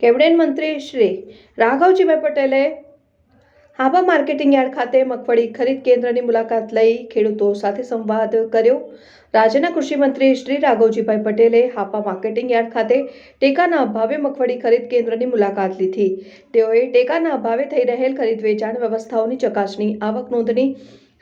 Cabinet મંત્રી શ્રી રાઘવજીભાઈ પટેલે હાબા marketing yard ખાતે મગફળી ખરીદ કેન્દ્રની મુલાકાત લઈ ખેડૂતો સાથે સંવાદ કર્યો. રાજ્યના કૃષિમંત્રી શ્રી રાઘવજીભાઈ પટેલે હાપા માર્કેટિંગ યાર્ડ ખાતે ટેકાના અભાવે મગફળી ખરીદ કેન્દ્રની મુલાકાત લીધી. તેઓએ ટેકાના અભાવે થઈ રહેલ ખરીદ વેચાણ વ્યવસ્થાઓની ચકાસણી, આવક નોંધણી,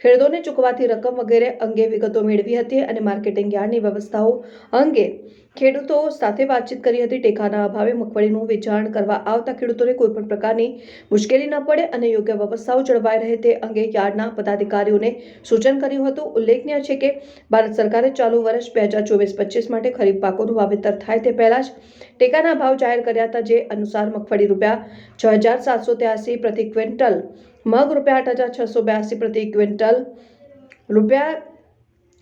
ખેડૂતોને ચૂકવાતી રકમ વગેરે અંગે વિગતો મેળવી હતી અને માર્કેટિંગ યાર્ડની વ્યવસ્થાઓ અંગે ખેડૂતો સાથે વાતચીત કરી હતી ટેકાના અભાવે મગફળીનું વેચાણ કરવા આવતા ખેડૂતોને કોઈપણ પ્રકારની મુશ્કેલી ન પડે અને યોગ્ય વ્યવસ્થાઓ જળવાઈ રહે તે અંગે યાર્ડના પદાધિકારીઓને સૂચન કર્યું હતું. ઉલ્લેખનીય છે કે ભારત સરકારે ચાલુ વર્ષ બે હજાર ચોવીસ પચીસ માટે ખરીફ પાકોનું વાવેતર થાય તે પહેલા જ ટેકાના ભાવ જાહેર કર્યા હતા જે અનુસાર મગફળી રૂપિયા છ હજાર સાતસો ત્યાસી પ્રતિ ક્વિન્ટલ, મગ રૂપિયા આઠ હજાર છસો બ્યાસી પ્રતિ ક્વિન્ટલ, રૂપિયા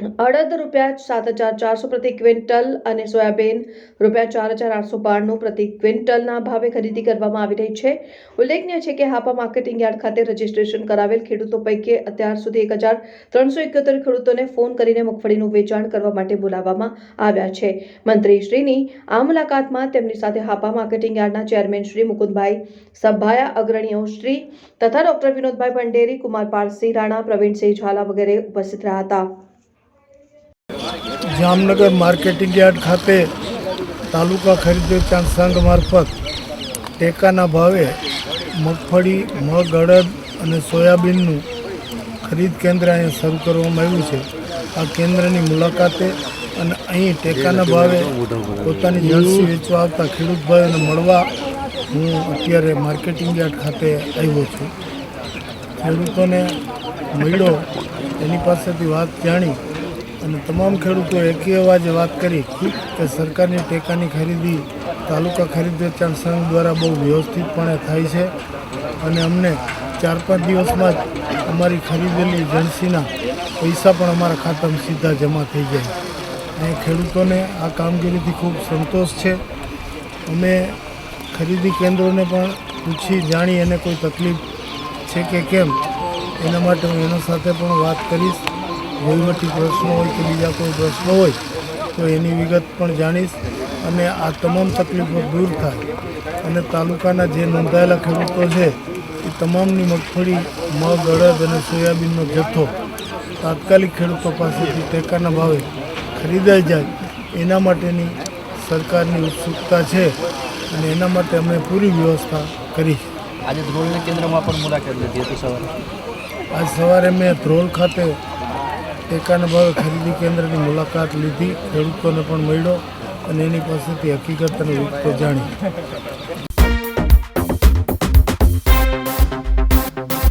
અડદ રૂપિયા સાત હજાર ચારસો પ્રતિ ક્વિન્ટલ અને સોયાબીન રૂપિયા ચાર હજાર આઠસો બાણું પ્રતિ ક્વિન્ટલના ભાવે ખરીદી કરવામાં આવી રહી છે. ઉલ્લેખનીય છે કે હાપા માર્કેટિંગ યાર્ડ ખાતે રજીસ્ટ્રેશન કરાવેલ ખેડૂતો પૈકી અત્યાર સુધી એક હજાર ત્રણસો એકોતેર ખેડૂતોને ફોન કરીને મગફળીનું વેચાણ કરવા માટે બોલાવવામાં આવ્યા છે. મંત્રીશ્રીની આ મુલાકાતમાં તેમની સાથે હાપા માર્કેટિંગ યાર્ડના ચેરમેન શ્રી મુકુદભાઈ સભાયા, અગ્રણીઓ શ્રી તથા ડોક્ટર વિનોદભાઈ ભંડેરી કુમાર પારસી રાણા, પ્રવીણસિંહ ઝાલા વગેરે ઉપસ્થિત રહ્યા હતા. જામનગર માર્કેટિંગ યાર્ડ ખાતે તાલુકા ખરીદ વેચાણ સંઘ મારફત ટેકાના ભાવે મગફળી, મગ, અડદ અને સોયાબીનનું ખરીદ કેન્દ્ર અહીંયા શરૂ કરવામાં આવ્યું છે. આ કેન્દ્રની મુલાકાતે અને અહીં ટેકાના ભાવે પોતાની જર્સી વેચવા આવતા ખેડૂત ભાઈઓને મળવા હું અત્યારે માર્કેટિંગ યાર્ડ ખાતે આવ્યો છું. ખેડૂતોને મળ્યો, એની પાસેથી વાત જાણી અને તમામ ખેડૂતો એકી અવાજે વાત કરી કે સરકારની ટેકાની ખરીદી, તાલુકા ખરીદ વેચાણ સંઘ દ્વારા બહુ વ્યવસ્થિતપણે થાય છે. અને અમને ચાર પાંચ દિવસમાં જ અમારી ખરીદેલી એજન્સીના પૈસા પણ અમારા ખાતામાં સીધા જમા થઈ જાય. અને ખેડૂતોને આ કામગીરીથી ખૂબ સંતોષ છે. અમે ખરીદી કેન્દ્રોને પણ પૂછી જાણી એને કોઈ તકલીફ છે કે કેમ, એના માટે હું એના સાથે પણ વાત કરીશ. વહીવટી પ્રશ્નો હોય કે બીજા કોઈ પ્રશ્નો હોય તો એની વિગત પણ જાણીશ અને આ તમામ તકલીફો દૂર થાય. અને તાલુકાના જે નોંધાયેલા ખેડૂતો છે એ તમામની મગફળી મગ અડદ અને સોયાબીનનો જથ્થો તાત્કાલિક ખેડૂતો પાસેથી ટેકાના ભાવે ખરીદાઈ જાય એના માટેની સરકારની ઉત્સુકતા છે અને એના માટે અમે પૂરી વ્યવસ્થા કરી છે. આજે ધ્રોલના કેન્દ્રમાં પણ મુલાકાત લીધી હતી સવારે. આજ સવારે મેં ધ્રોલ ખાતે ટેકાના ભાવે ખરીદી કેન્દ્રની મુલાકાત લીધી, ખેડૂતોને પણ મળ્યો અને એની પાસેથી હકીકત અને વિગતો જાણી.